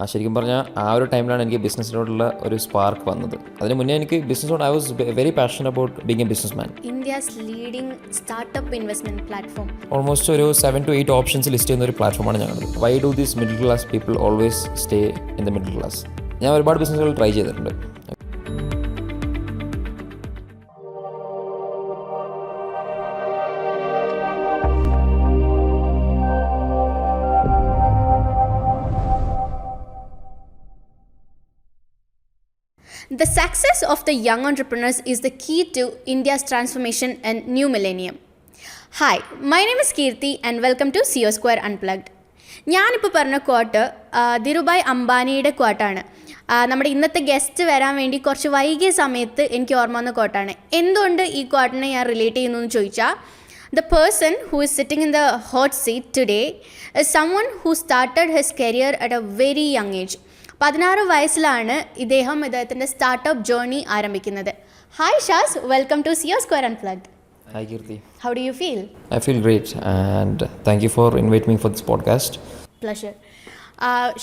ആ ശരിക്കും പറഞ്ഞാൽ ആ ഒരു ടൈമിലാണ് എനിക്ക് ബിസിനസ്സിനോടുള്ള ഒരു സ്പാർക്ക് വന്നത്. അതിന് മുന്നേ എനിക്ക് ബിസിനസ്സോട് I was very passion about being a business man India's leading startup investment platform almost ഒരു seven to eight options list ചെയ്യുന്ന ഒരു പ്ലാറ്റ്ഫോമാണ് ഞങ്ങളത് why do these middle class people always stay in the middle class ഞാൻ ഒരുപാട് ബിസിനസ്സുകൾ try ചെയ്തിട്ടുണ്ട്. Success of the young entrepreneurs is the key to India's transformation and new millennium. Hi my name is Keerthi and welcome to CO square unplugged ഞാനിപ്പോൾ പറഞ്ഞ ക്വാട്ട് ധിരുഭായ് അംബാനിയുടെ ക്വാട്ടാണ് നമ്മുടെ ഇന്നത്തെ guest വരാൻ വേണ്ടി കുറച്ച് വൈകിയ സമയത്ത് എനിക്ക് ഓർമ്മ വന്ന ക്വാട്ടാണ് എന്തുകൊണ്ട് ഈ ക്വാട്ടിനെ ഞാൻ റിലേറ്റ് ചെയ്യുന്നു എന്ന് ചോദിച്ചാൽ the person who is sitting in the hot seat today someone who started his career at a very young age പതിനാറ് വയസ്സിലാണ് ഇദ്ദേഹം ഇദ്ദേഹത്തിന്റെ സ്റ്റാർട്ടപ്പ് ജേർണി ആരംഭിക്കുന്നത്. Hi Shaz welcome to CEO square unplugged hi Keerthi how do you feel I feel great and thank you for invite me for this podcast pleasure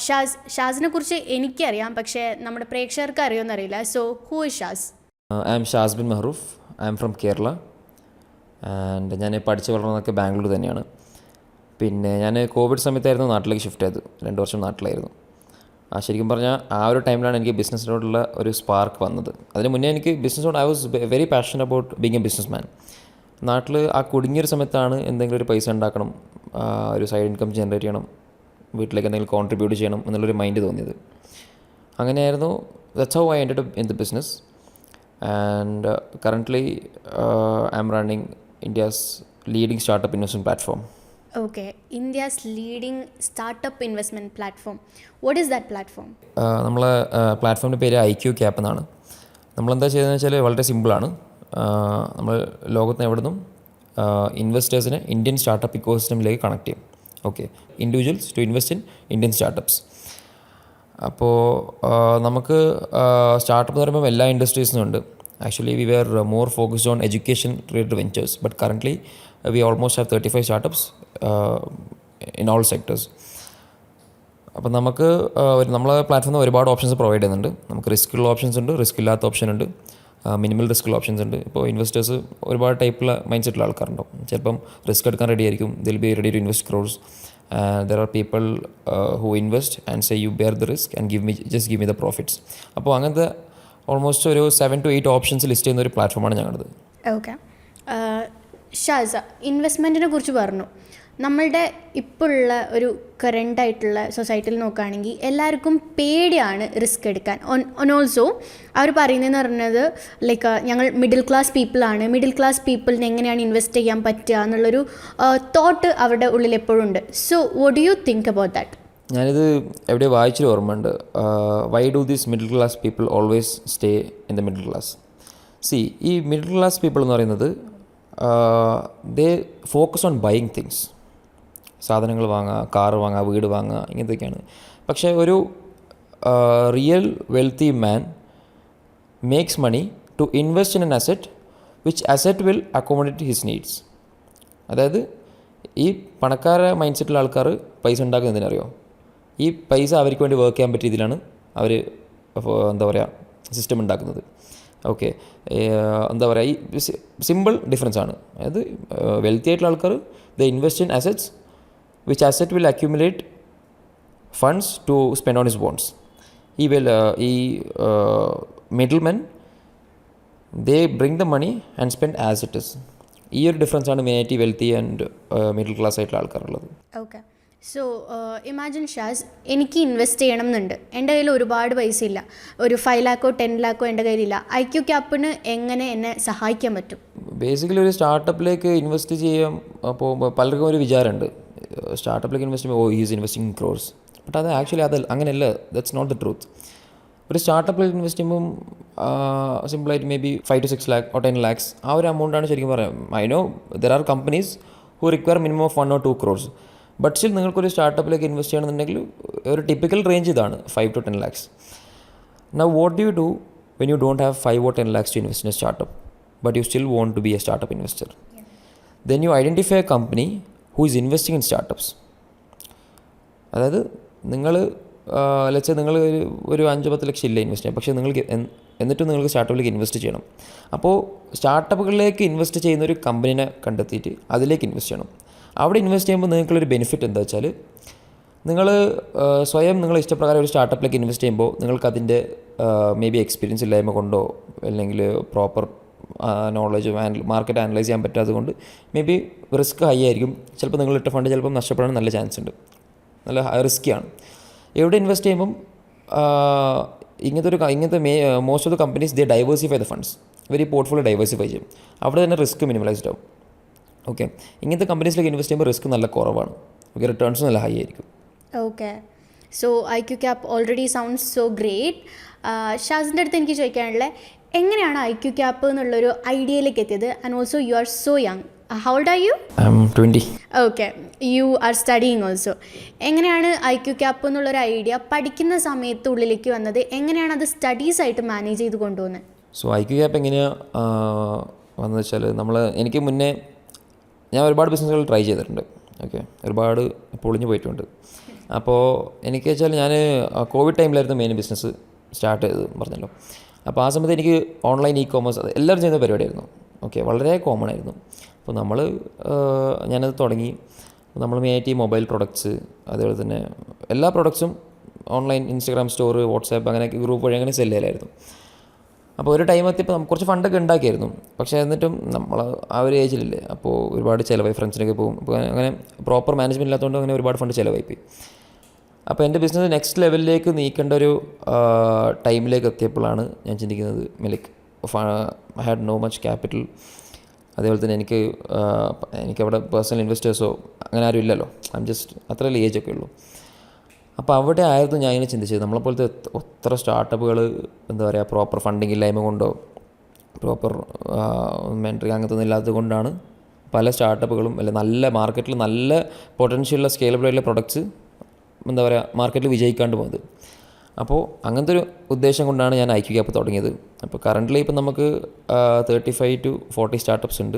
Shaz ഷാസിനെ കുറിച്ച് എനിക്കറിയാം പക്ഷേ നമ്മുടെ പ്രേക്ഷകർക്ക് അറിയുമെന്നറിയില്ല. So who is Shaz I'm Shazbin Mehroof I'm from Kerala and ഞാൻ പഠിച്ചു വളർന്നതൊക്കെ ബാംഗ്ലൂർ തന്നെയാണ്. പിന്നെ ഞാൻ കോവിഡ് സമയത്തായിരുന്നു നാട്ടിലേക്ക് ഷിഫ്റ്റ് ചെയ്തത്. രണ്ട് വർഷം നാട്ടിലായിരുന്നു. ആ ശരിക്കും പറഞ്ഞാൽ ആ ഒരു ടൈമിലാണ് എനിക്ക് ബിസിനസ്സിനോടുള്ള ഒരു സ്പാർക്ക് വന്നത്. അതിന് മുന്നേ എനിക്ക് ബിസിനസ്സോട് I was very passion about being a business man നാട്ടിൽ ആ കുടുങ്ങിയൊരു സമയത്താണ് എന്തെങ്കിലും ഒരു പൈസ ഉണ്ടാക്കണം ഒരു സൈഡ് ഇൻകം ജനറേറ്റ് ചെയ്യണം വീട്ടിലേക്ക് എന്തെങ്കിലും കോൺട്രിബ്യൂട്ട് ചെയ്യണം എന്നുള്ളൊരു മൈൻഡ് തോന്നിയത്. അങ്ങനെയായിരുന്നു that's how I end in the business and currently I'm running India's leading startup investment platform okay India's leading startup investment platform what is that platform നമ്മളെ പ്ലാറ്റ്ഫോമിന്റെ പേര് ഐ ക്യു ക്യാപ്പ് എന്നാണ്. നമ്മളെന്താ ചെയ്തതെന്ന് വെച്ചാൽ വളരെ സിമ്പിളാണ് നമ്മൾ ലോകത്തിന് നിന്നും ഇൻവെസ്റ്റേഴ്സിനെ ഇന്ത്യൻ സ്റ്റാർട്ടപ്പ് ഇക്കോ സിസ്റ്റമിലേക്ക് കണക്ട് ചെയ്യും. Okay individuals to invest in Indian startups അപ്പോൾ നമുക്ക് സ്റ്റാർട്ടപ്പ് എന്ന് പറയുമ്പോൾ എല്ലാ ഇൻഡസ്ട്രീസിനും ഉണ്ട്. Actually we were more focused on education related ventures but currently we almost have thirty five startups in all sectors അപ്പം നമുക്ക് ഒരു നമ്മളെ പ്ലാറ്റ്ഫോമിൽ ഒരുപാട് ഓപ്ഷൻസ് പ്രൊവൈഡ് ചെയ്യുന്നുണ്ട്. നമുക്ക് റിസ്ക് ഉള്ള ഓപ്ഷൻസ് ഉണ്ട് റിസ്ക് ഇല്ലാത്ത ഓപ്ഷൻ ഉണ്ട് മിനിമൽ റിസ്ക് ഉള്ള ഓപ്ഷൻസ് ഉണ്ട്. ഇപ്പോൾ ഇൻവെസ്റ്റേഴ്സ് ഒരുപാട് ടൈപ്പുള്ള മൈൻഡ് സെറ്റുള്ള ആൾക്കാരുണ്ടാവും. ചിലപ്പം റിസ്ക് എടുക്കാൻ റെഡി ആയിരിക്കും. They'll be ready to invest crowds there are people who invest and say you bear the risk and give me just give me the profits അപ്പോൾ അങ്ങനത്തെ ഓൾമോസ്റ്റ് ഒരു seven to eight options list ചെയ്യുന്ന ഒരു പ്ലാറ്റ്ഫോമാണ് ഞങ്ങളുടെ okay ഷാസ ഇൻവെസ്റ്റ്മെന്റിനെ കുറിച്ച് പറഞ്ഞു. നമ്മളുടെ ഇപ്പോഴുള്ള ഒരു കറണ്ടായിട്ടുള്ള സൊസൈറ്റിയിൽ നോക്കുകയാണെങ്കിൽ എല്ലാവർക്കും പേടിയാണ് റിസ്ക് എടുക്കാൻ. ഓൺ ഓൾസോ അവർ പറയുന്നതെന്ന് പറഞ്ഞത് ലൈക്ക് ഞങ്ങൾ മിഡിൽ ക്ലാസ് പീപ്പിളാണ് മിഡിൽ ക്ലാസ് പീപ്പിളിന് എങ്ങനെയാണ് ഇൻവെസ്റ്റ് ചെയ്യാൻ പറ്റുക എന്നുള്ളൊരു തോട്ട് അവരുടെ ഉള്ളിൽ എപ്പോഴും ഉണ്ട്. So what you think about that ഞാനിത് എവിടെ വായിച്ചൊരു ഓർമ്മയുണ്ട്. Why do these middle class people always stay in the middle class see ഈ മിഡിൽ ക്ലാസ് പീപ്പിൾ എന്ന് പറയുന്നത് they focus on buying things. സാധനങ്ങൾ വാങ്ങുക കാറ് വാങ്ങുക വീട് വാങ്ങുക ഇങ്ങനത്തെയൊക്കെയാണ്. പക്ഷേ ഒരു real wealthy man makes money to invest in an asset which asset will accommodate his needs അതായത് ഈ പണക്കാര മൈൻഡ് സെറ്റിലുള്ള ആൾക്കാർ പൈസ ഉണ്ടാക്കുന്നത് എന്തിനറിയോ? ഈ പൈസ അവർക്ക് വേണ്ടി വർക്ക് ചെയ്യാൻ പറ്റിയ രീതിയിലാണ് അവർ എന്താ പറയുക സിസ്റ്റം ഉണ്ടാക്കുന്നത്. ഓക്കെ. എന്താ പറയുക ഈ സിമ്പിൾ ഡിഫറൻസ് ആണ്. അതായത് വെൽത്തി ആയിട്ടുള്ള ആൾക്കാർ they invest in assets which asset will accumulate funds to spend on his bones ഈ വെൽ ഈ middle men they bring the money and spend as it is ഈ ഒരു ഡിഫറൻസ് ആണ് മെയിനായിട്ട് വെൽത്തി ആൻഡ് മിഡിൽ ക്ലാസ് ആയിട്ടുള്ള ആൾക്കാരുള്ളത്. Okay so imagine Shaz എനിക്ക് invest ചെയ്യണം എന്നുണ്ട് എന്റെ കയ്യിൽ ഒരുപാട് പൈസ ഇല്ല ഒരു ഫൈവ് ലാക്കോ ടെൻ ലാക്കോ എന്റെ കയ്യിലില്ല. ഐ ക്യു ക്യാപ്പിന് എങ്ങനെ എന്നെ സഹായിക്കാൻ പറ്റും? ബേസിക്കലി ഒരു സ്റ്റാർട്ടപ്പിലേക്ക് ഇൻവെസ്റ്റ് ചെയ്യാൻ അപ്പോൾ പലർക്കും ഒരു വിചാരമുണ്ട്. സ്റ്റാർട്ടപ്പിലേക്ക് ഇൻവെസ്റ്റ് ചെയ്യുമ്പോൾ oh is investing crores but അത് ആക്ച്വലി അത് അങ്ങനെയല്ല. ദറ്റ്സ് നോട്ട് ദ ട്രൂത്ത് ഒരു സ്റ്റാർട്ടപ്പിൽ ഇൻവെസ്റ്റ് ചെയ്യുമ്പം സിമ്പിളായിട്ട് maybe five to six lakh or ten lakhs ആ ഒരു എമൗണ്ടാണ് ശരിക്കും പറയാം I know there are companies who require minimum of one or two crores but still നിങ്ങൾക്കൊരു സ്റ്റാർട്ടപ്പിലേക്ക് ഇൻവെസ്റ്റ് ചെയ്യണമെന്നുണ്ടെങ്കിൽ ഒരു ടിപ്പിക്കൽ റേഞ്ച് ഇതാണ് five to ten lakhs now what do you do when you don't have 5 or 10 lakhs to invest in a startup, but you still want to be a startup investor? Then you identify a company who is investing in startups. അതായത് നിങ്ങൾ ലച്ച നിങ്ങൾ ഒരു ഒരു അഞ്ച് പത്ത് ലക്ഷം ഇല്ല invest ചെയ്യാം പക്ഷേ നിങ്ങൾക്ക് എന്നിട്ടും നിങ്ങൾക്ക് സ്റ്റാർട്ടപ്പിലേക്ക് ഇൻവെസ്റ്റ് ചെയ്യണം അപ്പോൾ സ്റ്റാർട്ടപ്പുകളിലേക്ക് ഇൻവെസ്റ്റ് ചെയ്യുന്ന ഒരു കമ്പനീനെ കണ്ടെത്തിയിട്ട് അതിലേക്ക് ഇൻവെസ്റ്റ് ചെയ്യണം അവിടെ ഇൻവെസ്റ്റ് ചെയ്യുമ്പോൾ നിങ്ങൾക്കുള്ളൊരു ബെനിഫിറ്റ് എന്താ വെച്ചാൽ നിങ്ങൾ സ്വയം നിങ്ങൾ ഇഷ്ടപ്രകാരം ഒരു സ്റ്റാർട്ടപ്പിലേക്ക് ഇൻവെസ്റ്റ് ചെയ്യുമ്പോൾ നിങ്ങൾക്ക് അതിന്റെ മേ ബി എക്സ്പീരിയൻസ് ഇല്ലായ്മ കൊണ്ടോ അല്ലെങ്കിൽ പ്രോപ്പർ നോളജ് മാർക്കറ്റ് അനലൈസ് ചെയ്യാൻ പറ്റാത്തത് കൊണ്ട് മേ ബി റിസ്ക് ഹൈ ആയിരിക്കും. ചിലപ്പോൾ നിങ്ങൾ ഇട്ട ഫണ്ട് ചിലപ്പോൾ നഷ്ടപ്പെടാൻ നല്ല ചാൻസ് ഉണ്ട്. നല്ല റിസ്ക്കിയാണ് എവിടെ ഇൻവെസ്റ്റ് ചെയ്യുമ്പം ഇങ്ങനത്തെ ഒരു ഇങ്ങനത്തെ may most of the companies they diversify the funds ഇവർ ഈ പോർട്ട്ഫോളിയോ ഡൈവേഴ്സിഫൈ ചെയ്യും. അവിടെ തന്നെ റിസ്ക് മിനിമലൈസ്ഡ് ആവും. ഓക്കെ ഇങ്ങനത്തെ കമ്പനീസിലേക്ക് ഇൻവെസ്റ്റ് ചെയ്യുമ്പോൾ റിസ്ക് നല്ല കുറവാണ്. ഓക്കെ റിട്ടേൺസ് നല്ല ഹൈ ആയിരിക്കും. Okay so IQ Cap already sounds so great ഷാസിന്റെ അടുത്ത് എനിക്ക് ചോദിക്കാനുള്ളത് എങ്ങനെയാണ് ഐ ക്യു ക്യാപ്പ് എന്നുള്ളൊരു ഐഡിയയിലേക്ക് എത്തിയത്? And also you are so young how are you twenty okay you are studying also എങ്ങനെയാണ് ഐ ക്യു ക്യാപ്പ് എന്നുള്ളൊരു ഐഡിയ പഠിക്കുന്ന സമയത്ത് ഉള്ളിലേക്ക് വന്നത്? എങ്ങനെയാണ് അത് സ്റ്റഡീസ് ആയിട്ട് മാനേജ് ചെയ്ത് കൊണ്ടുപോകുന്നത് സോ ഐ ക്യു ക്യാപ്പ് എങ്ങനെയാണ് വന്നത് വെച്ചാൽ നമ്മൾ എനിക്ക് മുന്നേ ഞാൻ ഒരുപാട് ബിസിനസ്സുകൾ ട്രൈ ചെയ്തിട്ടുണ്ട്. ഓക്കെ ഒരുപാട് പൊളിഞ്ഞു പോയിട്ടുണ്ട്. അപ്പോൾ എനിക്ക് വെച്ചാൽ ഞാൻ കോവിഡ് ടൈമിലായിരുന്നു മെയിൻ ബിസിനസ് സ്റ്റാർട്ട് ചെയ്തത് പറഞ്ഞല്ലോ. അപ്പോൾ ആ സമയത്ത് എനിക്ക് ഓൺലൈൻ ഇ കോമേഴ്സ് അത് എല്ലാവരും ചെയ്യുന്ന പരിപാടിയായിരുന്നു. ഓക്കെ വളരെ കോമൺ ആയിരുന്നു. അപ്പോൾ നമ്മൾ ഞാനത് തുടങ്ങി. നമ്മൾ മെയിനായിട്ട് മൊബൈൽ പ്രൊഡക്ട്സ് അതേപോലെ തന്നെ എല്ലാ പ്രൊഡക്ട്സും ഓൺലൈൻ ഇൻസ്റ്റാഗ്രാം സ്റ്റോർ വാട്സാപ്പ് അങ്ങനെയൊക്കെ ഗ്രൂപ്പ് വഴി അങ്ങനെ സെല്ല് ചെയ്യലായിരുന്നു. അപ്പോൾ ഒരു ടൈം എത്തിയപ്പോൾ നമുക്ക് കുറച്ച് ഫണ്ടൊക്കെ ഉണ്ടാക്കിയായിരുന്നു. പക്ഷേ എന്നിട്ടും നമ്മൾ ആ ഒരു ഏജിലില്ലേ അപ്പോൾ ഒരുപാട് ചിലവായി. ഫ്രണ്ട്സിനൊക്കെ പോകും. അപ്പോൾ അങ്ങനെ പ്രോപ്പർ മാനേജ്മെന്റ് ഇല്ലാത്തതുകൊണ്ട് അങ്ങനെ ഒരുപാട് ഫണ്ട് ചിലവായി പോയി അപ്പോൾ എന്റെ ബിസിനസ് നെക്സ്റ്റ് ലെവലിലേക്ക് നീക്കേണ്ട ഒരു ടൈമിലേക്ക് എത്തിയപ്പോഴാണ് ഞാൻ ചിന്തിക്കുന്നത് like I had no much capital അതേപോലെ തന്നെ എനിക്ക് എനിക്കവിടെ പേഴ്സണൽ ഇൻവെസ്റ്റേഴ്സോ അങ്ങനെ ആരും ഇല്ലല്ലോ. ഐ എം ജസ്റ്റ് അത്രയല്ലേ ഏജൊക്കെ ഉള്ളൂ. അപ്പോൾ അവിടെ ആയിരുന്നു ഞാൻ ഇങ്ങനെ ചിന്തിച്ചത്. നമ്മളെപ്പോലത്തെ ഒത്ര സ്റ്റാർട്ടപ്പുകൾ എന്താ പറയുക പ്രോപ്പർ ഫണ്ടിങ് ഇല്ലായ്മ കൊണ്ടോ പ്രോപ്പർ മെന്ററിങ് അങ്ങനത്തെ ഒന്നും ഇല്ലാത്തത് കൊണ്ടാണ് പല സ്റ്റാർട്ടപ്പുകളും അല്ലെ നല്ല മാർക്കറ്റിൽ നല്ല പൊട്ടൻഷ്യലുള്ള സ്കേലബിൾ ആയിട്ടുള്ള പ്രൊഡക്ട്സ് എന്താ പറയുക മാർക്കറ്റിൽ വിജയിക്കാണ്ട് പോകുന്നത് അപ്പോൾ അങ്ങനത്തെ ഒരു ഉദ്ദേശം കൊണ്ടാണ് ഞാൻ ഐക്യു ക്യു ക്യാപ്പ് തുടങ്ങിയത്. അപ്പോൾ കറന്റ്ലി ഇപ്പം നമുക്ക് thirty five to forty startups ഉണ്ട്.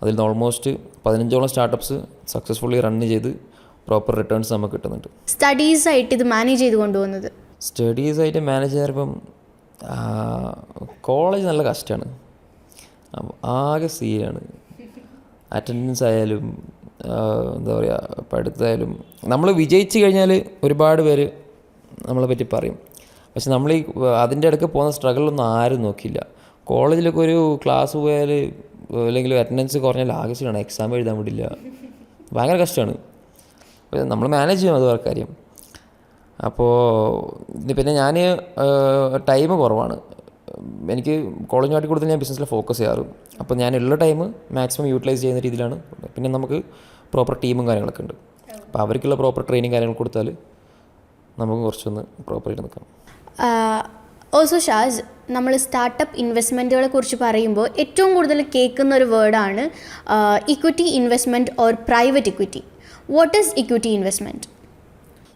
അതിൽ നിന്ന് ഓൾമോസ്റ്റ് പതിനഞ്ചോളം സ്റ്റാർട്ടപ്സ് സക്സസ്ഫുള്ളി റൺ ചെയ്ത് പ്രോപ്പർ റിട്ടേൺസ് നമുക്ക് കിട്ടുന്നുണ്ട്. സ്റ്റഡീസ് ആയിട്ട് ഇത് മാനേജ് ചെയ്ത് കൊണ്ടുപോകുന്നത്? സ്റ്റഡീസ് ആയിട്ട് മാനേജ് ചെയ്യുമ്പം കോളേജ് നല്ല കഷ്ടമാണ് ആകെ സീനാണ്. അറ്റൻഡൻസ് ആയാലും എന്താ പറയുക പഠിത്തമായാലും നമ്മൾ വിജയിച്ച് കഴിഞ്ഞാൽ ഒരുപാട് പേര് നമ്മളെ പറ്റി പറയും. പക്ഷെ നമ്മൾ ഈ അതിന്റെ ഇടയ്ക്ക് പോകുന്ന സ്ട്രഗിളൊന്നും ആരും നോക്കില്ല കോളേജിലൊക്കെ ഒരു ക്ലാസ് പോയാൽ അല്ലെങ്കിൽ അറ്റൻഡൻസ് കുറഞ്ഞാൽ ആകെ സീനാണ്. എക്സാം എഴുതാൻ വിടില്ല. ഭയങ്കര കഷ്ടമാണ് നമ്മൾ മാനേജ് ചെയ്യും അത് വേറെ കാര്യം. അപ്പോൾ പിന്നെ ഞാൻ ടൈം കുറവാണ്. എനിക്ക് കോളേജ് നാട്ടിൽ കൂടുതൽ ഞാൻ ബിസിനസ്സിൽ ഫോക്കസ് ചെയ്യാറ്. അപ്പോൾ ഞാൻ ഉള്ള ടൈം മാക്സിമം യൂട്ടിലൈസ് ചെയ്യുന്ന രീതിയിലാണ്. പിന്നെ നമുക്ക് പ്രോപ്പർ ടീമും കാര്യങ്ങളൊക്കെ ഉണ്ട്. അപ്പോൾ അവർക്കുള്ള പ്രോപ്പർ ട്രെയിനിങ് കാര്യങ്ങൾ കൊടുത്താൽ നമുക്ക് കുറച്ചൊന്ന് പ്രോപ്പറായിട്ട് നിൽക്കാം ഓൾസോ ഷാസ് നമ്മൾ സ്റ്റാർട്ടപ്പ് ഇൻവെസ്റ്റ്മെന്റുകളെ കുറിച്ച് പറയുമ്പോൾ ഏറ്റവും കൂടുതൽ കേൾക്കുന്ന ഒരു വേർഡാണ് equity investment or private equity what is equity investment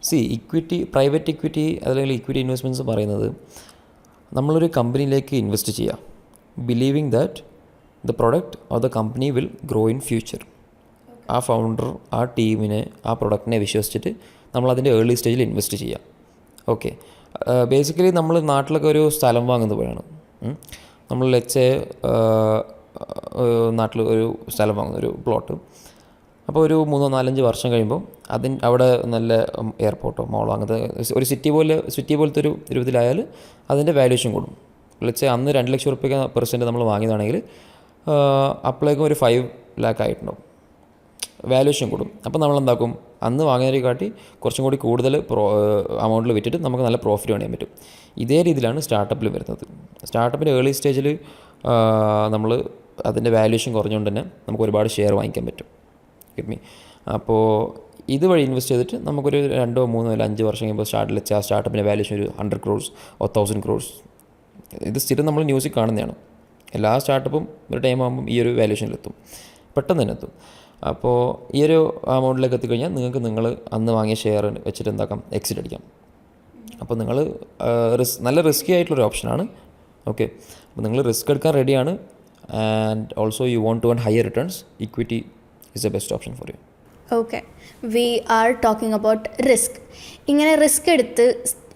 see equity private equity അല്ലെങ്കിൽ ഇക്വിറ്റി ഇൻവെസ്റ്റ്മെന്റ്സ് പറയുന്നത് നമ്മളൊരു കമ്പനിയിലേക്ക് ഇൻവെസ്റ്റ് ചെയ്യുക believing that the product or the company will grow in future ആ ഫൗണ്ടർ ആ ടീമിനെ ആ പ്രൊഡക്റ്റിനെ വിശ്വസിച്ചിട്ട് നമ്മൾ അതിന്റെ ഏർലി സ്റ്റേജിൽ ഇൻവെസ്റ്റ് ചെയ്യുക ഓക്കെ ബേസിക്കലി നമ്മൾ നാട്ടിലൊക്കെ ഒരു സ്ഥലം വാങ്ങുന്നത് പോലെയാണ്. നമ്മൾ ലെച്ചെ നാട്ടിൽ ഒരു സ്ഥലം വാങ്ങുന്ന ഒരു പ്ലോട്ട് അപ്പോൾ ഒരു മൂന്നോ നാലഞ്ച് വർഷം കഴിയുമ്പോൾ അതിൻ അവിടെ നല്ല എയർപോർട്ടോ മോളോ അങ്ങനത്തെ ഒരു സിറ്റി പോലെ സിറ്റി പോലത്തെ ഒരു രൂപത്തിലായാൽ അതിന്റെ വാല്യൂഷൻ കൂടും. വിളിച്ച് അന്ന് രണ്ട് ലക്ഷം റുപ്യ പെർസെന്റ് നമ്മൾ വാങ്ങിയതാണെങ്കിൽ അപ്പോഴേക്കും ഒരു ഫൈവ് ലാക്ക് ആയിട്ടുണ്ടാവും. വാല്യൂഷൻ കൂടും. അപ്പോൾ നമ്മൾ എന്താക്കും അന്ന് വാങ്ങിയതിനെ കാട്ടി കുറച്ചും കൂടി കൂടുതൽ പ്രോ എമൗണ്ടിൽ വിറ്റിട്ട് നമുക്ക് നല്ല പ്രോഫിറ്റ് പണിയാൻ പറ്റും. ഇതേ രീതിയിലാണ് സ്റ്റാർട്ടപ്പിൽ വരുന്നത്. സ്റ്റാർട്ടപ്പിന്റെ ഏർലി സ്റ്റേജിൽ നമ്മൾ അതിന്റെ വാല്യൂഷൻ കുറഞ്ഞുകൊണ്ട് തന്നെ നമുക്ക് ഒരുപാട് ഷെയർ വാങ്ങിക്കാൻ പറ്റും. കിഡ്മി അപ്പോൾ ഇതുവഴി ഇൻവെസ്റ്റ് ചെയ്തിട്ട് നമുക്കൊരു രണ്ടോ മൂന്നോ അല്ല അഞ്ച് വർഷം കഴിയുമ്പോൾ സ്റ്റാർട്ടിൽ വെച്ചാൽ സ്റ്റാർട്ടപ്പിന്റെ വാല്യൂഷൻ ഒരു hundred crores or thousand crores ഇത് സ്ഥിരം നമ്മൾ ന്യൂസിൽ കാണുന്നതാണ്. എല്ലാ സ്റ്റാർട്ടപ്പും ഒരു ടൈം ആകുമ്പം ഈ ഒരു വാല്യൂഷനിലെത്തും പെട്ടെന്ന് തന്നെ എത്തും. അപ്പോൾ ഈ ഒരു എമൗണ്ടിലേക്ക് എത്തിക്കഴിഞ്ഞാൽ നിങ്ങൾക്ക് നിങ്ങൾ അന്ന് വാങ്ങിയ ഷെയർ വെച്ചിട്ട് എന്താക്കാം? എക്സിറ്റ് അടിക്കാം. അപ്പോൾ നിങ്ങൾ റിസ് നല്ല റിസ്കി ആയിട്ടുള്ളൊരു ഓപ്ഷനാണ് ഓക്കെ അപ്പോൾ നിങ്ങൾ റിസ്ക് എടുക്കാൻ റെഡിയാണ് and also you want to won higher returns equity is a best option for you okay we are talking about risk ഇങ്ങനെ റിസ്ക് എടുത്ത്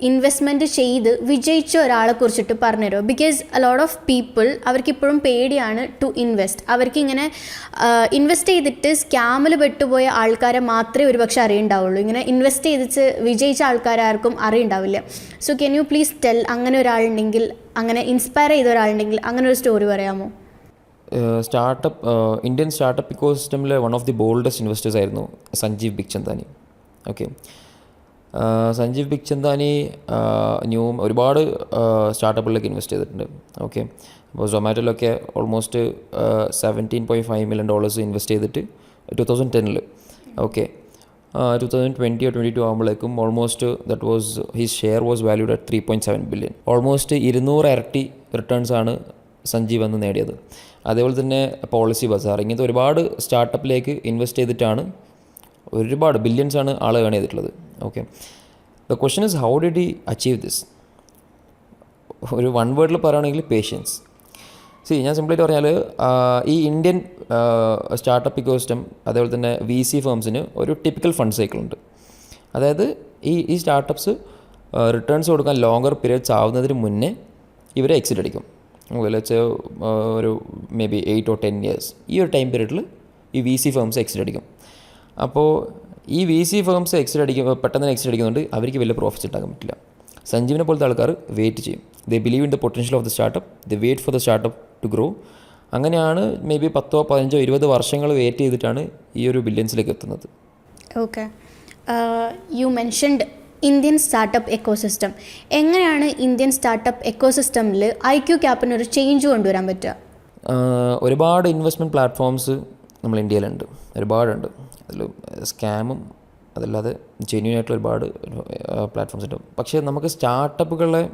ഇൻവെസ്റ്റ്മെന്റ് ചെയ്ത് വിജയിച്ച ഒരാളെ കുറിച്ചിട്ട് പറഞ്ഞുതരുമോ? ബിക്കോസ് ലോട്ട് ഓഫ് പീപ്പിൾ അവർക്ക് ഇപ്പോഴും പേടിയാണ് ടു ഇൻവെസ്റ്റ് അവർക്ക് ഇങ്ങനെ ഇൻവെസ്റ്റ് ചെയ്തിട്ട് സ്കാമിൽ പെട്ടുപോയ ആൾക്കാരെ മാത്രമേ ഒരുപക്ഷെ അറിയുണ്ടാവുള്ളൂ. ഇങ്ങനെ ഇൻവെസ്റ്റ് ചെയ്തിട്ട് വിജയിച്ച ആൾക്കാരെ ആർക്കും അറിയുണ്ടാവില്ല. So can you please tell അങ്ങനെ ഒരാളുണ്ടെങ്കിൽ അങ്ങനെ ഇൻസ്പയർ ചെയ്ത ഒരാളുണ്ടെങ്കിൽ അങ്ങനെ ഒരു സ്റ്റോറി പറയാമോ? സ്റ്റാർട്ടപ്പ് ഇന്ത്യൻ സ്റ്റാർട്ടപ്പ് ഇക്കോ സിസ്റ്റമിലെ one of the boldest investors ആയിരുന്നു സഞ്ജീവ് ബിക്ചന്ദാനി ഓക്കെ സഞ്ജീവ് ബിക്ചന്ദാനി ന്യൂ ഒരുപാട് സ്റ്റാർട്ടപ്പുകളിലേക്ക് ഇൻവെസ്റ്റ് ചെയ്തിട്ടുണ്ട്. ഓക്കെ അപ്പോൾ സൊമാറ്റോയിലൊക്കെ almost seventeen point five million dollars invest ചെയ്തിട്ട് two thousand ടെന്നിൽ okay two thousand twenty twenty two ആകുമ്പോഴേക്കും almost that was his share was valued at three point seven billion almost ഇരുന്നൂറ് ഇരട്ടി returns ആണ് സഞ്ജീവ് അന്ന് നേടിയത്. അതേപോലെ തന്നെ പോളിസി ബസാർ ഇങ്ങനത്തെ ഒരുപാട് സ്റ്റാർട്ടപ്പിലേക്ക് ഇൻവെസ്റ്റ് ചെയ്തിട്ടാണ് ഒരുപാട് ബില്യൺസ് ആണ് ആൾ ഏൺ ചെയ്തിട്ടുള്ളത്. Okay the question is how did he achieve this ഒരു വൺ വേർഡിൽ പറയുകയാണെങ്കിൽ പേഷ്യൻസ് സി ഞാൻ സിമ്പിളായിട്ട് പറഞ്ഞാൽ ഈ ഇന്ത്യൻ സ്റ്റാർട്ടപ്പ് ഇക്കോസിസ്റ്റം അതേപോലെ തന്നെ വി സി ഫേംസിന് ഒരു ടിപ്പിക്കൽ ഫണ്ട് സൈക്കിൾ ഉണ്ട്. അതായത് ഈ ഈ സ്റ്റാർട്ടപ്സ് റിട്ടേൺസ് കൊടുക്കാൻ ലോങ്ങർ പീരിയഡ്സ് ആവുന്നതിന് മുന്നേ ഇവരെ എക്സിറ്റ് അടിക്കും. ഒരു maybe eight or ten years ഈ ഒരു ടൈം പീരീഡിൽ ഈ വി സി ഫേംസ് എക്സിറ്റ് അടിക്കും. അപ്പോൾ ഈ വി സി ഫേംസ് എക്സിറ്റ് അടിക്കും പെട്ടെന്ന് എക്സിറ്റ് അടിക്കുന്നുണ്ട്. അവർക്ക് വലിയ പ്രോഫിറ്റ് ഉണ്ടാക്കാൻ പറ്റില്ല. സഞ്ജീവിനെ പോലത്തെ ആൾക്കാർ വെയിറ്റ് ചെയ്യും. They believe in the potential of the startup they wait for the startup to grow അങ്ങനെയാണ് മേ ബി പത്തോ പതിനഞ്ചോ ഇരുപത് വർഷങ്ങൾ വെയിറ്റ് ചെയ്തിട്ടാണ് ഈ ഒരു ബില്യൻസിലേക്ക് എത്തുന്നത്. Okay you mentioned Indian startup ecosystem. എങ്ങനെയാണ് ഇന്ത്യൻ സ്റ്റാർട്ടപ്പ് എക്കോസിസ്റ്റമിൽ ഐ ക്യു ക്യാപ്പിന് ഒരു ചേഞ്ച് കൊണ്ടുവരാൻ പറ്റുക? ഒരുപാട് ഇൻവെസ്റ്റ്മെന്റ് പ്ലാറ്റ്ഫോംസ് നമ്മൾ ഇന്ത്യയിലുണ്ട്. ഒരുപാടുണ്ട്. അതിൽ സ്കാമും അതല്ലാതെ ജെന്യൂൻ ആയിട്ടുള്ള ഒരുപാട് പ്ലാറ്റ്ഫോംസ് ഉണ്ട്. പക്ഷേ നമുക്ക് സ്റ്റാർട്ടപ്പുകളെ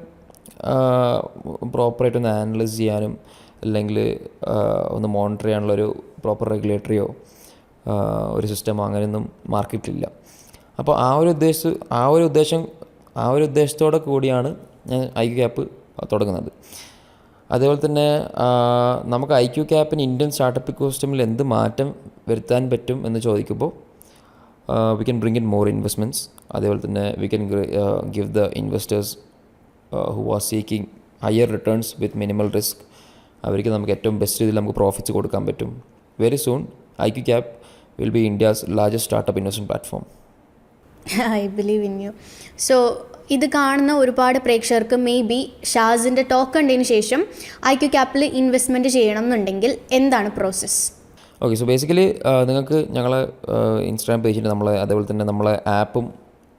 പ്രോപ്പറായിട്ട് ഒന്ന് അനലൈസ് ചെയ്യാനും അല്ലെങ്കിൽ ഒന്ന് മോണിറ്റർ ചെയ്യാനുള്ളൊരു പ്രോപ്പർ റെഗുലേറ്ററിയോ ഒരു സിസ്റ്റമോ അങ്ങനെയൊന്നും മാർക്കറ്റിലില്ല അപ്പോൾ ആ ഒരു ഉദ്ദേശ ആ ഒരു ഉദ്ദേശം ആ ഒരു ഉദ്ദേശത്തോടെ കൂടിയാണ് ഞാൻ ഐ ക്യു ക്യാപ്പ് തുടങ്ങുന്നത്. അതേപോലെ തന്നെ നമുക്ക് ഐ ക്യു ക്യാപ്പിന് ഇന്ത്യൻ സ്റ്റാർട്ടപ്പ് ഇക്കോസിസ്റ്റമിൽ എന്ത് മാറ്റം വരുത്താൻ പറ്റും എന്ന് ചോദിക്കുമ്പോൾ we can bring in more investments അതേപോലെ തന്നെ we can give the investors who are seeking higher returns with minimal risk അവർക്ക് നമുക്ക് ഏറ്റവും ബെസ്റ്റ് രീതിയിൽ നമുക്ക് പ്രോഫിറ്റ്സ് കൊടുക്കാൻ പറ്റും. Very soon IQ Cap will be India's largest startup investment platform I believe in you so ഇത് കാണുന്ന ഒരുപാട് പ്രേക്ഷകർക്ക് മേ ബി ഷാസിന്റെ ടോക്ക് കണ്ടതിന് ശേഷം ഐ ക്യു ക്യാപ്പിൽ ഇൻവെസ്റ്റ്മെന്റ് ചെയ്യണം എന്നുണ്ടെങ്കിൽ എന്താണ് പ്രോസസ്സ് ഓക്കെ സോ ബേസിക്കലി നിങ്ങൾക്ക് ഞങ്ങളെ ഇൻസ്റ്റാഗ്രാം പേജിൽ നമ്മളെ അതേപോലെ തന്നെ നമ്മളെ ആപ്പും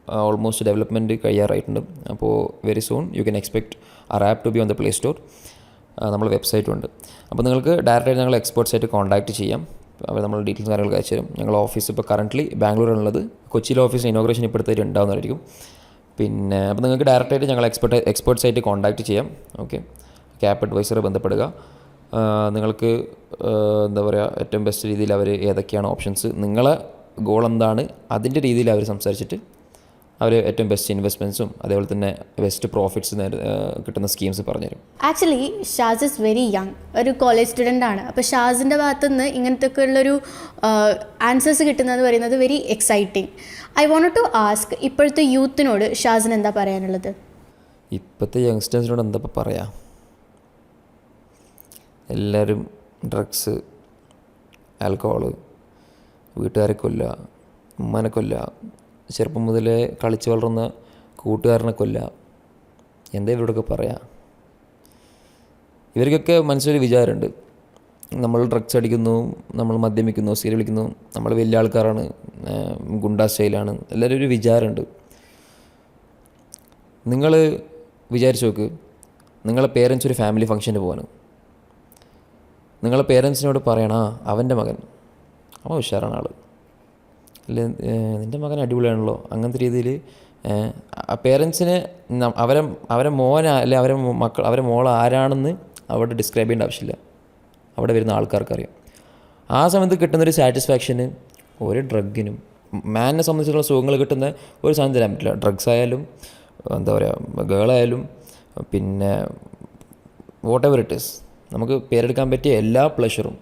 ഓൾമോസ്റ്റ് ഡെവലപ്മെന്റ് കഴിയാറായിട്ടുണ്ട്. അപ്പോൾ very soon you can expect our app to be on the Play Store നമ്മളെ വെബ്സൈറ്റും ഉണ്ട്. അപ്പോൾ നിങ്ങൾക്ക് ഡയറക്റ്റായിട്ട് ഞങ്ങൾ എക്സ്പേർട്സായിട്ട് കോൺടാക്റ്റ് ചെയ്യാം. അവർ നമ്മൾ ഡീറ്റെയിൽസ് കാര്യങ്ങളൊക്കെ അയച്ചു തരും ഞങ്ങൾ ഓഫീസ് ഇപ്പോൾ കറന്റ്ലി ബാംഗ്ലൂരാണുള്ളത് കൊച്ചിയിലെ ഓഫീസ് ഇനോഗ്രേഷൻ ഇപ്പോഴത്തേക്ക് ഉണ്ടാകുന്നതായിരിക്കും പിന്നെ അപ്പോൾ നിങ്ങൾക്ക് ഡയറക്റ്റായിട്ട് ഞങ്ങൾ എക്സ്പെർട്ട് എക്സ്പേർട്സായിട്ട് കോൺടാക്റ്റ് ചെയ്യാം. ഓക്കെ ക്യാപ് അഡ്വൈസറെ ബന്ധപ്പെടുക. നിങ്ങൾക്ക് എന്താ പറയുക ഏറ്റവും ബെസ്റ്റ് രീതിയിൽ അവർ ഏതൊക്കെയാണ് ഓപ്ഷൻസ് നിങ്ങളെ ഗോൾ എന്താണ്? അതിന്റെ രീതിയിൽ അവർ സംസാരിച്ചിട്ട് അവർ ഏറ്റവും ബെസ്റ്റ് ഇൻവെസ്റ്റ്മെന്റ്സും അതേപോലെ തന്നെ ബെസ്റ്റ് പ്രോഫിറ്റ്സ് കിട്ടുന്ന സ്കീംസ് പറഞ്ഞുതരും. Actually Shaz is very young ഒരു കോളേജ് സ്റ്റുഡന്റ് ആണ്. അപ്പോൾ ഷാസിന്റെ ഭാഗത്തു നിന്ന് ഇങ്ങനത്തെ ഉള്ളൊരു ആൻസേഴ്സ് കിട്ടുന്നത് പറയുന്നത് very exciting I want to ask ഇപ്പോഴത്തെ യൂത്തിനോട് ഷാസിന് എന്താ പറയാനുള്ളത്? ഇപ്പോഴത്തെ യങ്സ്റ്റേഴ്സിനോട് എന്താ പറയാ? എല്ലാവരും ഡ്രഗ്സ് ആൽക്കഹോൾ വീട്ടുകാരെ കൊല്ലുക ഉമ്മനെ കൊല്ലുക ചെറുപ്പം മുതലേ കളിച്ച് വളർന്ന കൂട്ടുകാരനെ കൊല്ല. എന്താ ഇവരോടൊക്കെ പറയാ? ഇവർക്കൊക്കെ മനസ്സിലൊരു വിചാരമുണ്ട്. നമ്മൾ ഡ്രഗ്സ് അടിക്കുന്നു നമ്മൾ മദ്യപിക്കുന്നു സീരി വിളിക്കുന്നു നമ്മൾ വലിയ ആൾക്കാരാണ് ഗുണ്ടാ സ്റ്റൈലാണ് എല്ലാവരും ഒരു വിചാരമുണ്ട്. നിങ്ങൾ വിചാരിച്ചു നോക്ക് നിങ്ങളെ പേരൻസ് ഒരു ഫാമിലി ഫംഗ്ഷന് പോവാണ്. നിങ്ങളെ പേരൻസിനോട് പറയണ അവന്റെ മകൻ. അവൻ ഉഷാറാണ് ആൾ അല്ലെ നിന്റെ മകൻ അടിപൊളിയാണല്ലോ. അങ്ങനത്തെ രീതിയിൽ പേരൻസിന് അവരെ അവരെ മോന അല്ലെ അവരെ മക്കൾ അവരെ മോൾ ആരാണെന്ന് അവിടെ ഡിസ്ക്രൈബ് ചെയ്യേണ്ട ആവശ്യമില്ല. അവിടെ വരുന്ന ആൾക്കാർക്കറിയാം. ആ സമയത്ത് കിട്ടുന്നൊരു സാറ്റിസ്ഫാക്ഷന് ഒരു ഡ്രഗിനും മാനിനെ സംബന്ധിച്ചുള്ള സുഖങ്ങൾ കിട്ടുന്ന ഒരു സാധനം തരാൻ പറ്റില്ല. ഡ്രഗ്സ് ആയാലും എന്താ പറയുക ഗേളായാലും പിന്നെ വാട്ട് എവർ ഇറ്റ് ഈസ് നമുക്ക് പേരെടുക്കാൻ പറ്റിയ എല്ലാ പ്ലഷറും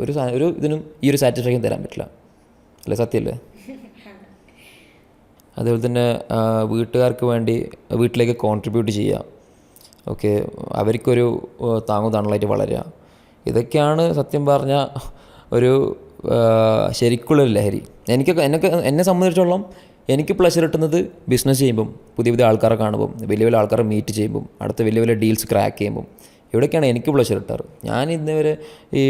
ഒരു ഒരു ഇതിനും ഈ ഒരു സാറ്റിസ്ഫാക്ഷൻ തരാൻ പറ്റില്ല. അല്ലേ സത്യമല്ലേ അതുപോലെ തന്നെ വീട്ടുകാർക്ക് വേണ്ടി വീട്ടിലേക്ക് കോൺട്രിബ്യൂട്ട് ചെയ്യുക ഓക്കെ അവർക്കൊരു താങ്ങു തണലായിട്ട് വളരുക ഇതൊക്കെയാണ് സത്യം പറഞ്ഞ ഒരു ശരിക്കുള്ള ശരിക്കുള്ളൊരു ലഹരി. എനിക്കൊക്കെ എന്നൊക്കെ എന്നെ സംബന്ധിച്ചിടത്തോളം എനിക്ക് പ്ലഷർ കിട്ടുന്നത് ബിസിനസ് ചെയ്യുമ്പം പുതിയ പുതിയ ആൾക്കാരെ കാണുമ്പം വലിയ വലിയ ആൾക്കാരെ മീറ്റ് ചെയ്യുമ്പം അടുത്ത വലിയ വലിയ ഡീൽസ് ക്രാക്ക് ചെയ്യുമ്പം ഇവിടെയൊക്കെയാണ് എനിക്ക് പ്ലഷർ കിട്ടാറ്. ഞാൻ ഇന്നുവരെ ഈ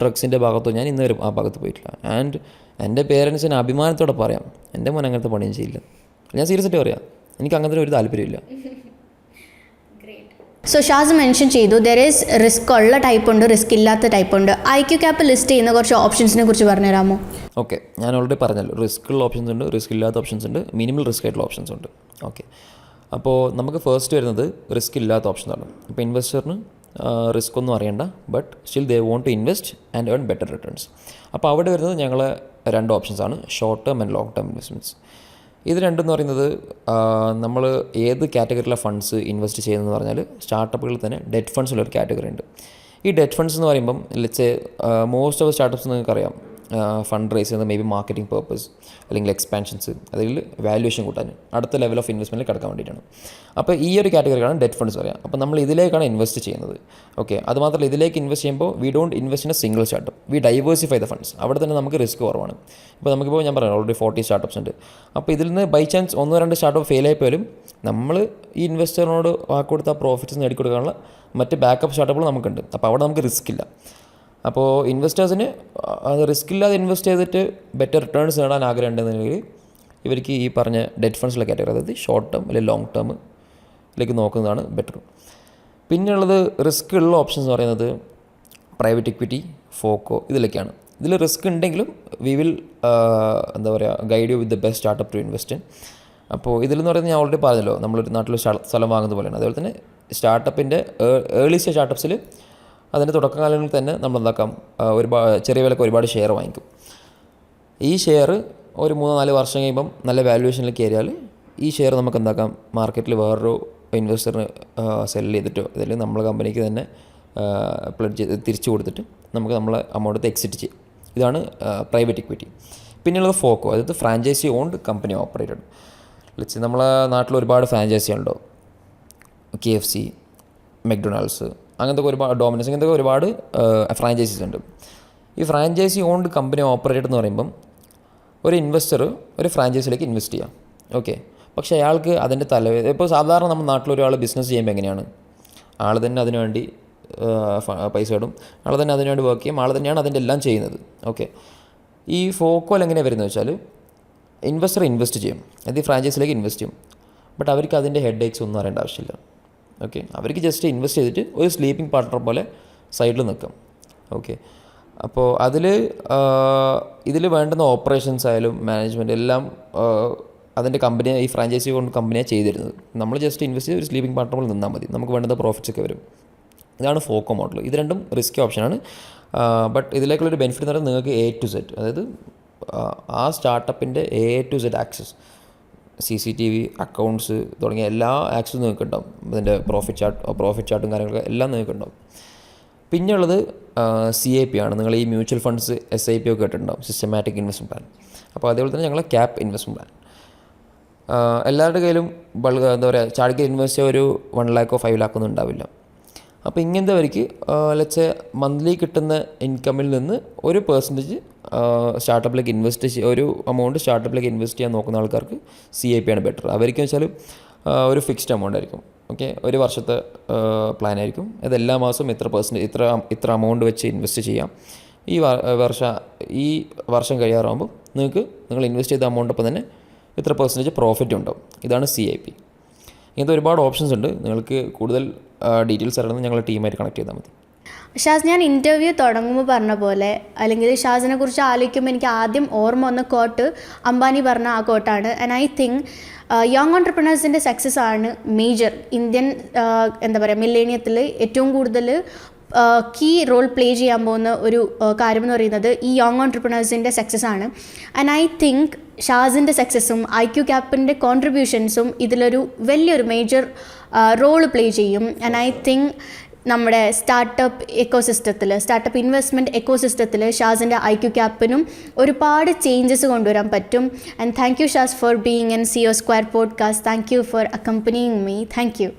ഡ്രഗ്സിന്റെ ഭാഗത്തോ ഞാൻ ഇന്നുവരെ ആ ഭാഗത്ത് പോയിട്ടില്ല. ആൻഡ് എന്റെ പേരൻസിന് അഭിമാനത്തോടെ പറയാം എന്റെ മോൻ അങ്ങനത്തെ പണിയും ചെയ്യില്ല. ഞാൻ സീരിയസ് ആയിട്ട് പറയാം എനിക്ക് അങ്ങനത്തെ ഒരു താല്പര്യമില്ല. സോ ഷാസ് മെൻഷൻ ചെയ്തു ദർ ഈസ് റിസ്ക് ഉള്ള ടൈപ്പ് ഉണ്ട് റിസ്ക് ഇല്ലാത്ത ടൈപ്പ് ഉണ്ട്. ഐ ക്യു ക്യാപ്പ് ലിസ്റ്റ് ചെയ്യുന്ന കുറച്ച് ഓപ്ഷൻസിനെ കുറിച്ച് പറഞ്ഞുതരാമോ? ഓക്കെ ഞാൻ ഓൾറെഡി പറഞ്ഞല്ലോ റിസ്ക് ഉള്ള ഓപ്ഷൻസ് ഉണ്ട് റിസ്ക് ഇല്ലാത്ത ഓപ്ഷൻസ് ഉണ്ട് മിനിമൽ റിസ്ക് ആയിട്ടുള്ള ഓപ്ഷൻസ് ഉണ്ട്. ഓക്കെ അപ്പോൾ നമുക്ക് ഫസ്റ്റ് വരുന്നത് റിസ്ക് ഇല്ലാത്ത ഓപ്ഷൻ ആണ്. ഇപ്പോൾ ഇൻവെസ്റ്ററിന് റിസ്ക് ഒന്നും അറിയണ്ട but still they want to invest and earn better returns അപ്പോൾ അവിടെ വരുന്നത് ഞങ്ങളെ രണ്ട് ഓപ്ഷൻസ് ആണ്. Short term and long term investments ഇത് രണ്ടെന്ന് പറയുന്നത് നമ്മൾ ഏത് കാറ്റഗറിയിലെ ഫണ്ട്സ് ഇൻവെസ്റ്റ് ചെയ്യുന്നതെന്ന് പറഞ്ഞാൽ സ്റ്റാർട്ടപ്പുകളിൽ തന്നെ ഡെറ്റ് ഫണ്ട്സിലുള്ള ഒരു കാറ്റഗറി ഉണ്ട്. ഈ ഡെറ്റ് ഫണ്ട്സ് എന്ന് പറയുമ്പം ലെറ്റ്സ് മോസ്റ്റ് ഓഫ് സ്റ്റാർട്ടപ്സ് നിങ്ങൾക്ക് അറിയാം ഫണ്ട് റേസ് ചെയ്യുന്നത് മേ ബി മാർക്കറ്റിംഗ് പർപ്പസ് അല്ലെങ്കിൽ എക്സ്പാൻഷൻസ് അതിൽ വാല്യുവേഷൻ കൂട്ടാൻ അടുത്ത ലെവൽ ഓഫ് ഇൻവെസ്റ്റ്മെന്റിൽ കിടക്കാൻ വേണ്ടിയിട്ടാണ്. അപ്പോൾ ഈ ഒരു കാറ്റഗറിയാണ് ഡെറ്റ് ഫണ്ട്സ് പറയാം അപ്പോൾ നമ്മൾ ഇതിലേക്കാണ് ഇൻവെസ്റ്റ് ചെയ്യുന്നത്. ഓക്കെ അതുമാത്രമല്ല ഇതിലേക്ക് ഇൻവെസ്റ്റ് ചെയ്യുമ്പോൾ we don't invest in a single startup we diversify the funds അവിടെ തന്നെ നമുക്ക് റിസ്ക് കുറവാണ്. ഇപ്പോൾ നമുക്കിപ്പോൾ ഞാൻ പറയാം ഓൾറെഡി ഫോർട്ടി സ്റ്റാർട്ടപ്സ് ഉണ്ട്. അപ്പോൾ ഇതിൽ നിന്ന് ബൈ ചാൻസ് ഒന്നോ രണ്ട് സ്റ്റാർട്ടപ്പ് ഫെയിൽ ആയിപ്പോലും നമ്മൾ ഈ ഇൻവെസ്റ്ററിനോട് വാക്കുകൊടുത്ത പ്രോഫിറ്റ്സ് നേടിക്കൊടുക്കാനുള്ള മറ്റ് ബാക്കപ്പ് സ്റ്റാർട്ടപ്പുകൾ നമുക്കുണ്ട്. അപ്പോൾ അവിടെ നമുക്ക് റിസ്ക് ഇല്ല. അപ്പോൾ ഇൻവെസ്റ്റേഴ്സിന് അത് റിസ്ക് ഇല്ലാതെ ഇൻവെസ്റ്റ് ചെയ്തിട്ട് ബെറ്റർ റിട്ടേൺസ് നേടാൻ ആഗ്രഹം ഉണ്ടെന്നുണ്ടെങ്കിൽ ഇവർക്ക് ഈ പറഞ്ഞ ഡെറ്റ് ഫണ്ട്സിലെ കാറ്റഗറി അതായത് ഷോർട്ട് ടേം അല്ലെങ്കിൽ ലോങ് ടേമിലേക്ക് നോക്കുന്നതാണ് ബെറ്റർ പിന്നെയുള്ളത് റിസ്ക് ഉള്ള ഓപ്ഷൻസ് എന്ന് പറയുന്നത് പ്രൈവറ്റ് ഇക്വിറ്റി ഫോക്കോ ഇതിലൊക്കെയാണ്. ഇതിൽ റിസ്ക് ഉണ്ടെങ്കിലും വി വിൽ എന്താ പറയുക guide you with the best startup to invest അപ്പോൾ ഇതിലെന്ന് പറയുന്നത് ഞാൻ ഓൾറെഡി പറഞ്ഞല്ലോ നമ്മളൊരു നാട്ടിൽ സ്ഥല- വാങ്ങുന്ന പോലെയാണ്. അതുപോലെ തന്നെ സ്റ്റാർട്ടപ്പിന്റെ ഏർലി സ്റ്റേജ് സ്റ്റാർട്ടപ്സിൽ അതിന്റെ തുടക്കകാലങ്ങളിൽ തന്നെ നമ്മൾ എന്താക്കാം ഒരു ഒരുപാട് ചെറിയ വിലക്ക് ഒരുപാട് ഷെയർ വാങ്ങിക്കും. ഈ ഷെയർ ഒരു മൂന്നോ നാല് വർഷം കഴിയുമ്പം നല്ല വാല്യുവേഷനിൽ കയറിയാൽ ഈ ഷെയർ നമുക്ക് എന്താക്കാം മാർക്കറ്റിൽ വേറൊരു ഇൻവെസ്റ്ററിന് സെൽ ചെയ്തിട്ടോ അല്ലെങ്കിൽ നമ്മളെ കമ്പനിക്ക് തന്നെ പ്ലഡ് ചെയ്ത് തിരിച്ചു കൊടുത്തിട്ട് നമുക്ക് നമ്മളെ അമൗണ്ട് എക്സിറ്റ് ചെയ്യും. ഇതാണ് പ്രൈവറ്റ് ഇക്വിറ്റി പിന്നെയുള്ളത് ഫോക്കോ അതായത് franchise owned company operated let's നമ്മളെ നാട്ടിൽ ഒരുപാട് ഫ്രാഞ്ചൈസി ഉണ്ടോ? കെ എഫ് സി മെക്ഡൊണാൾഡ്സ് അങ്ങനത്തെ ഒരുപാട് ഡോമിനസ് ഇങ്ങനത്തെ ഒരുപാട് ഫ്രാഞ്ചൈസീസ് ഉണ്ട്. ഈ ഫ്രാഞ്ചൈസി ഓൺഡ് കമ്പനി ഓപ്പറേറ്റർ എന്ന് പറയുമ്പം ഒരു ഇൻവെസ്റ്റർ ഒരു ഫ്രാഞ്ചൈസിയിലേക്ക് ഇൻവെസ്റ്റ് ചെയ്യാം. ഓക്കെ പക്ഷേ അയാൾക്ക് അതിന്റെ തലവേദന ഇപ്പോൾ സാധാരണ നമ്മുടെ നാട്ടിൽ ഒരാൾ ബിസിനസ് ചെയ്യുമ്പോൾ എങ്ങനെയാണ്? ആൾ തന്നെ അതിനു വേണ്ടി ആ, ഫ- പൈസ ഇടും. ആൾ തന്നെ അതിനുവേണ്ടി വർക്ക് ചെയ്യും. ആൾ തന്നെയാണ് അതിന്റെ എല്ലാം ചെയ്യുന്നത്. ഓക്കെ ഈ ഫോക്കോൽ എങ്ങനെയാണ് വരുന്നത് വെച്ചാൽ ഇൻവെസ്റ്റർ ഇൻവെസ്റ്റ് ചെയ്യും. അത് ഈ ഫ്രാഞ്ചൈസിലേക്ക് ഇൻവെസ്റ്റ് ചെയ്യും. ബട്ട് അവർക്ക് അതിന്റെ ഹെഡ് ഏക്സ് ഒന്നും അറിയേണ്ട ആവശ്യമില്ല. ഓക്കെ അവർക്ക് ജസ്റ്റ് ഇൻവെസ്റ്റ് ചെയ്തിട്ട് ഒരു സ്ലീപ്പിംഗ് പാർട്ട്ണർ പോലെ സൈഡിൽ നിൽക്കും. ഓക്കെ അപ്പോൾ അതിൽ ഇതിൽ വേണ്ടുന്ന ഓപ്പറേഷൻസ് ആയാലും മാനേജ്മെന്റ് എല്ലാം അതിന്റെ കമ്പനിയെ ഈ ഫ്രാഞ്ചൈസി കൊണ്ട് കമ്പനിയാണ് ചെയ്തിരുന്നത്. നമ്മൾ ജസ്റ്റ് ഇൻവെസ്റ്റ് ചെയ്ത് ഒരു സ്ലീപ്പിംഗ് പാർട്ട്ണർ പോലെ നിന്നാൽ മതി. നമുക്ക് വേണ്ടുന്ന പ്രോഫിറ്റ്സ് ഒക്കെ വരും. ഇതാണ് ഫോക്കോ മോഡൽ ഇത് രണ്ടും റിസ്ക് ഓപ്ഷനാണ് ബട്ട് ഇതിലേക്കുള്ളൊരു ബെനിഫിറ്റ് എന്ന് പറയുന്നത് നിങ്ങൾക്ക് എ ടു സെറ്റ് അതായത് ആ സ്റ്റാർട്ടപ്പിന്റെ A to Z access C C T V accounts തുടങ്ങിയ എല്ലാ ആക്സസും നിങ്ങൾക്ക് ഉണ്ടാവും അതിന്റെ പ്രോഫിറ്റ് ചാർട്ട് പ്രോഫിറ്റ് ചാർട്ടും കാര്യങ്ങളൊക്കെ എല്ലാം നിങ്ങൾക്ക് ഉണ്ടാവും പിന്നെയുള്ളത് സി ഐ പി ആണ്. നിങ്ങൾ ഈ mutual funds S I P ഒക്കെ കേട്ടിട്ടുണ്ടാവും സിസ്റ്റമാറ്റിക് ഇൻവെസ്റ്റ്മെന്റ് പ്ലാൻ അപ്പോൾ അതേപോലെ തന്നെ ഞങ്ങളെ ക്യാപ് ഇൻവെസ്റ്റ്മെന്റ് പ്ലാൻ എല്ലാവരുടെ കയ്യിലും ബൾക്ക് എന്താ പറയുക ചാടിക്ക് ഇൻവെസ്റ്റ് ഒരു വൺ ലാക്കോ ഫൈവ് ലാക്കോ ഒന്നും ഉണ്ടാവില്ല. അപ്പോൾ ഇങ്ങനത്തെ വരയ്ക്ക് ലെറ്റ്സ് മന്ത്ലി കിട്ടുന്ന ഇൻകമ്മിൽ നിന്ന് ഒരു പെർസെന്റേജ് സ്റ്റാർട്ടപ്പിലേക്ക് ഇൻവെസ്റ്റ് ഒരു എമൗണ്ട് സ്റ്റാർട്ടപ്പിലേക്ക് ഇൻവെസ്റ്റ് ചെയ്യാൻ നോക്കുന്ന ആൾക്കാർക്ക് സി ഐ പി ആണ് ബെറ്റർ അവർക്ക് വെച്ചാൽ ഒരു ഫിക്സ്ഡ് എമൗണ്ട് ആയിരിക്കും. ഓക്കെ ഒരു വർഷത്തെ പ്ലാൻ ആയിരിക്കും. അത് എല്ലാ മാസവും ഇത്ര പെർസെന്റ് ഇത്ര ഇത്ര എമൗണ്ട് വെച്ച് ഇൻവെസ്റ്റ് ചെയ്യാം. ഈ വർഷ ഈ വർഷം കഴിയാറാകുമ്പോൾ നിങ്ങൾക്ക് നിങ്ങൾ ഇൻവെസ്റ്റ് ചെയ്ത എമൗണ്ട് ഒപ്പം തന്നെ ഇത്ര പെർസെന്റേജ് പ്രോഫിറ്റ് ഉണ്ടാവും. ഇതാണ് സി ഐ പി ഇങ്ങനത്തെ ഒരുപാട് ഓപ്ഷൻസ് ഉണ്ട്. നിങ്ങൾക്ക് കൂടുതൽ ഡീറ്റെയിൽസ് അറിയണമെങ്കിൽ ഞങ്ങളുടെ ടീമായിട്ട് കണക്ട് ചെയ്താൽ മതി. ഷാസ് ഞാൻ ഇന്റർവ്യൂ തുടങ്ങുമ്പോൾ പറഞ്ഞ പോലെ അല്ലെങ്കിൽ ഷാസിനെ കുറിച്ച് ആലോചിക്കുമ്പോൾ എനിക്ക് ആദ്യം ഓർമ്മ വന്ന കോട്ട് അംബാനി പറഞ്ഞ ആ കോട്ടാണ് ആൻഡ് ഐ തിങ്ക് യങ് ഓൺടർപ്രണേഴ്സിന്റെ സക്സസ് ആണ് മേജർ ഇന്ത്യൻ എന്താ പറയുക മില്ലേനിയത്തിൽ ഏറ്റവും കൂടുതൽ കീ റോൾ പ്ലേ ചെയ്യാൻ പോകുന്ന ഒരു ആ, കാര്യം എന്ന് പറയുന്നത് ഈ യങ് ഓൺടർപ്രണേഴ്സിന്റെ സക്സസ് ആണ്. ആൻഡ് ഐ തിങ്ക് ഷാസിന്റെ സക്സസ്സും ഐ ക്യു ക്യാപ്പിന്റെ കോൺട്രിബ്യൂഷൻസും ഇതിലൊരു വലിയൊരു മേജർ റോൾ പ്ലേ ചെയ്യും. ആൻഡ് ഐ തിങ്ക് നമ്മുടെ സ്റ്റാർട്ടപ്പ് എക്കോസിസ്റ്റത്തിൽ സ്റ്റാർട്ടപ്പ് ഇൻവെസ്റ്റ്മെന്റ് എക്കോസിസ്റ്റത്തിൽ ഷാസിന്റെ ഐ ക്യു ക്യാപ്പിനും ഒരുപാട് ചേഞ്ചസ് കൊണ്ടുവരാൻ പറ്റും. And thank you Shaz for being N O square podcast thank you for accompanying me thank you